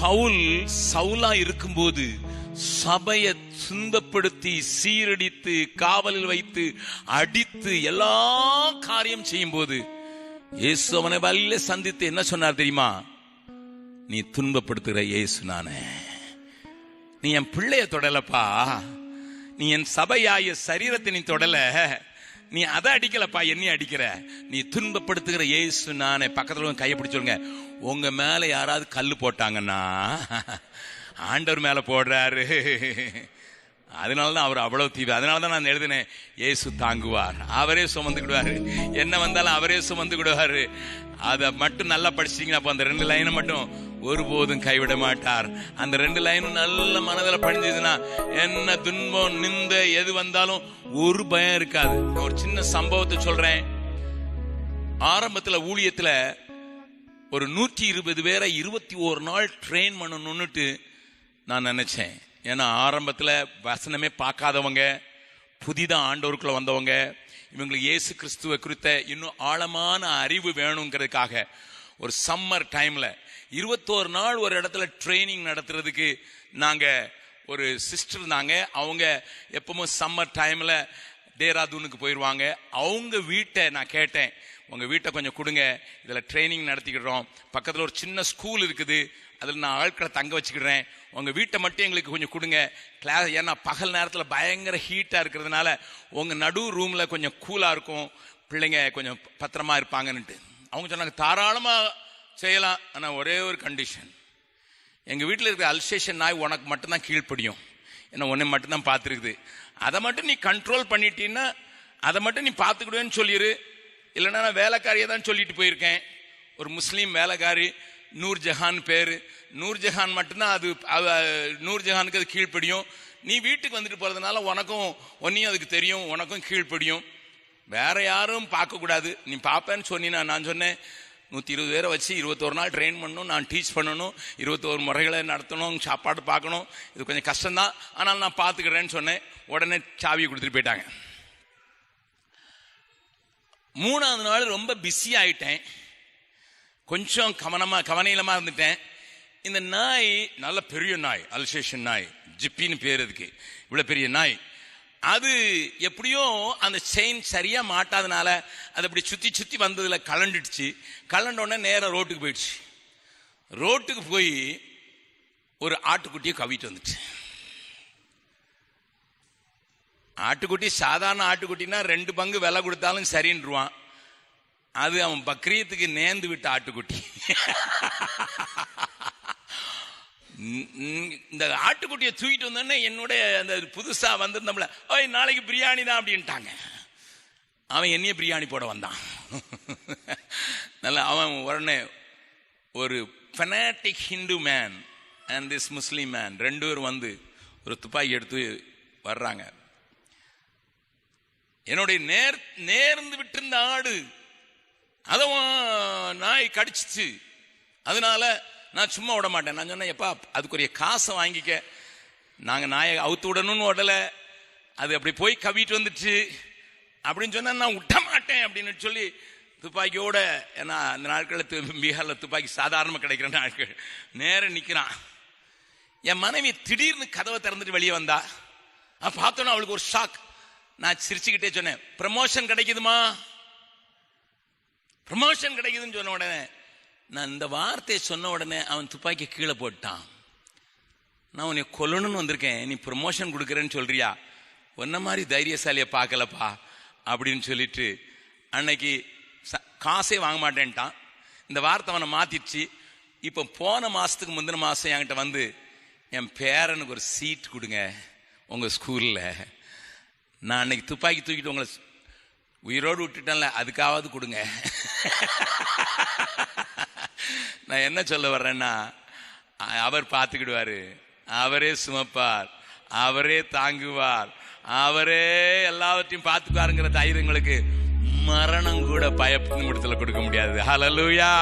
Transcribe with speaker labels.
Speaker 1: பவுல் சவுலா இருக்கும்போது சபையை துன்பப்படுத்தி சீரடித்து காவலில் வைத்து அடித்து எல்லா காரியம் செய்யும் போது இயேசு அவனை வல்ல சந்தித்து என்ன சொன்னார் தெரியுமா? நீ துன்பப்படுத்துகிற இயேசு நானே. நீ என் பிள்ளைய தொடலப்பா. நீ என் சபையாய சரீரத்தை நீ தொடல. நீ அதை அடிக்கலப்பா என்னைய அடிக்கிற? நீ துன்பப்படுத்துகிற ஏசு நானே. பக்கத்தில் வந்து கையை பிடிச்சோங்க உங்க மேல யாராவது கல் போட்டாங்கன்னா ஆண்டவர் மேல போடுறாரு. அதனால தான் அவர் அவ்வளவு தீவு அதனால தான் நான் எழுதினேன் இயேசு தாங்குவார். அவரே சுமந்துக்கிடுவாரு என்ன வந்தாலும் அவரே சுமந்துக்கிடுவாரு அதை மட்டும் நல்லா படிச்சிட்டிங்கன்னா அப்போ அந்த ரெண்டு லைனை மட்டும் ஒருபோதும் கைவிட மாட்டார். அந்த ரெண்டு லைனும் நல்ல மனதில் படிஞ்சதுன்னா என்ன துன்பம் நிந்த எது வந்தாலும் ஒரு பயம் இருக்காது. ஒரு சின்ன சம்பவத்தை சொல்றேன். ஆரம்பத்தில் ஊழியத்தில் ஒரு நூற்றி இருபது பேரை இருபத்தி ஒரு நாள் ட்ரெயின் பண்ணணும்னுட்டு நான் நினச்சேன். ஏன்னா ஆரம்பத்தில் வசனமே பார்க்காதவங்க புதிதாக ஆண்டவருக்குள்ள வந்தவங்க இவங்களுக்கு இயேசு கிறிஸ்துவ குறித்த இன்னும் ஆழமான அறிவு வேணுங்கிறதுக்காக ஒரு சம்மர் டைமில் இருபத்தோரு நாள் ஒரு இடத்துல ட்ரைனிங் நடத்துறதுக்கு நாங்கள் ஒரு சிஸ்டர் இருந்தாங்க அவங்க எப்பவும் சம்மர் டைமில் டேராதூனுக்கு போயிடுவாங்க அவங்க வீட்டை நான் கேட்டேன். உங்கள் வீட்டை கொஞ்சம் கொடுங்க. இதில் ட்ரைனிங் நடத்திக்கிறோம் பக்கத்தில் ஒரு சின்ன ஸ்கூல் இருக்குது. அதில் நான் ஆட்களை தங்க வச்சுக்கிறேன் உங்கள் வீட்டை மட்டும் எங்களுக்கு கொஞ்சம் கொடுங்க. கிளாஸ் ஏன்னா பகல் நேரத்தில் பயங்கர ஹீட்டாக இருக்கிறதுனால உங்கள் நடு ரூமில் கொஞ்சம் கூலாக இருக்கும். பிள்ளைங்க கொஞ்சம் பத்திரமா இருப்பாங்கன்னுட்டு. அவங்க சொன்னாங்க தாராளமாக செய்யலாம். ஆனால் ஒரே ஒரு கண்டிஷன் எங்கள் வீட்டில் இருக்கிற அல்சேஷன் நாய் உனக்கு மட்டும்தான் கீழ்ப்படியும். என்ன ஒன்று மட்டும்தான் பார்த்துருக்குது. அதை மட்டும் நீ கண்ட்ரோல் பண்ணிட்டீன்னா அதை மட்டும் நீ பார்த்துக்கிடுவேன்னு சொல்லிடு இல்லைன்னா நான் வேலைக்காரியை தான் சொல்லிட்டு போயிருக்கேன். ஒரு முஸ்லீம் வேலைக்காரி நூர் ஜஹான் பேர். நூர் ஜஹான் மட்டும்தான் அது அவ- நூர் ஜஹானுக்கு அது கீழ்ப்படியும். நீ வீட்டுக்கு வந்துட்டு போகிறதுனால உனக்கும் ஒன்னையும் அதுக்கு தெரியும் உனக்கும் கீழ்ப்படியும். வேற யாரும் பார்க்கக்கூடாது. நீ பார்ப்பேன்னு சொன்னினா நான் சொன்னேன் நூற்றி இருபது பேரை வச்சு இருபத்தோரு நாள் ட்ரெயின் பண்ணணும் நான் டீச் பண்ணணும் இருபத்தோரு முறைகளை நடத்தணும் சாப்பாடு பார்க்கணும். இது கொஞ்சம் கஷ்டம்தான். ஆனால் நான் பார்த்துக்கிறேன்னு சொன்னேன். உடனே சாவியை கொடுத்துட்டு போயிட்டாங்க. மூணாவது நாள் ரொம்ப பிஸி ஆயிட்டேன். கொஞ்சம் கவனமாக கவனையிலமாக இருந்துட்டேன். இந்த நாய் நல்ல பெரிய நாய் அல்சேஷன் நாய். ஜிப்பின்னு பேர் அதுக்கு. இவ்வளோ பெரிய நாய். அது எப்படியோ அந்த செயின் சரியா மாட்டாதனால அது அப்படி சுத்தி சுத்தி வந்ததுல கலண்டுடுச்சு. கலண்டோடனே நேரம் ரோட்டுக்கு போயிடுச்சு. ரோட்டுக்கு போய் ஒரு ஆட்டுக்குட்டியை கவிட்டு வந்துச்சு. ஆட்டுக்குட்டி சாதாரண ஆட்டுக்குட்டினா ரெண்டு பங்கு விலை கொடுத்தாலும் சரின்றுவான். அது அவன் பக்ரீத்துக்கு நேர்ந்து விட்ட ஆட்டுக்குட்டி. இந்த ஆட்டுக்குட்டியை தூக்கிட்டு வந்தோடனே என்னுடைய அந்த புதுசாக வந்திருந்தோம்ல ஓய் நாளைக்கு பிரியாணி தான் அப்படின்ட்டாங்க. அவன் என்னைய பிரியாணி போட வந்தான். நல்ல அவன் உடனே ஒரு fanatic Hindu man and this Muslim man ரெண்டு பேரும் வந்து ஒரு துப்பாக்கி எடுத்து வர்றாங்க. என்னுடைய நேர் நேர்ந்து விட்டிருந்த ஆடு அதுவும் நாய் கடிச்சிச்சு. அதனால நான் சும்மா விட மாட்டேன். நான் சொன்னேன் எப்பா அதுக்குரிய காசை வாங்கிக்க. நாங்கள் நாயை அவுத்து விடணும்னு விடலை அது அப்படி போய் கவிட்டு வந்துச்சு. அப்படின்னு சொன்னால் நான் விட்ட மாட்டேன். அப்படின்னு சொல்லி துப்பாக்கியோட ஏன்னா அந்த நாட்களில் து- துப்பாக்கி சாதாரணமாக கிடைக்கிற நாட்கள். நேரம் நிற்கிறான் என் மனைவி திடீர்னு கதவை திறந்துட்டு வெளியே வந்தா. நான் அவளுக்கு ஒரு ஷாக் நான் சிரிச்சுக்கிட்டே சொன்னேன் ப்ரமோஷன் கிடைக்குதுமா? ப்ரமோஷன் கிடைக்குதுன்னு சொன்ன உடனே நான் இந்த வார்த்தையை சொன்ன உடனே அவன் துப்பாக்கி கீழே போட்டான். நான் உன்னை கொல்லணும்னு வந்திருக்கேன். நீ ப்ரொமோஷன் கொடுக்குறேன்னு சொல்றியா? உன்ன மாதிரி தைரியசாலியை பார்க்கலப்பா அப்படின்னு சொல்லிட்டு அன்னைக்கு காசே வாங்க மாட்டேன்ட்டான். இந்த வார்த்தை அவனை மாத்திடுச்சு. இப்போ போன மாதத்துக்கு முந்தின மாதம் என்கிட்ட வந்து என் பேரனுக்கு ஒரு சீட் கொடுங்க உங்கள் ஸ்கூலில் நான் அன்னைக்கு துப்பாக்கி தூக்கிட்டு உங்களை உயிரோடு விட்டுட்டேன்ல அதுக்காவது கொடுங்க. நான் என்ன சொல்ல வர்றேன்னா அவர் பார்த்துக்கிடுவாரு. அவரே சுமப்பார். அவரே தாங்குவார். அவரே எல்லாவற்றையும் பார்த்துக்குவாருங்கிற தைரியங்களுக்கு மரணம் கூட பயப்படும் கொடுக்க முடியாது. ஹலலூயா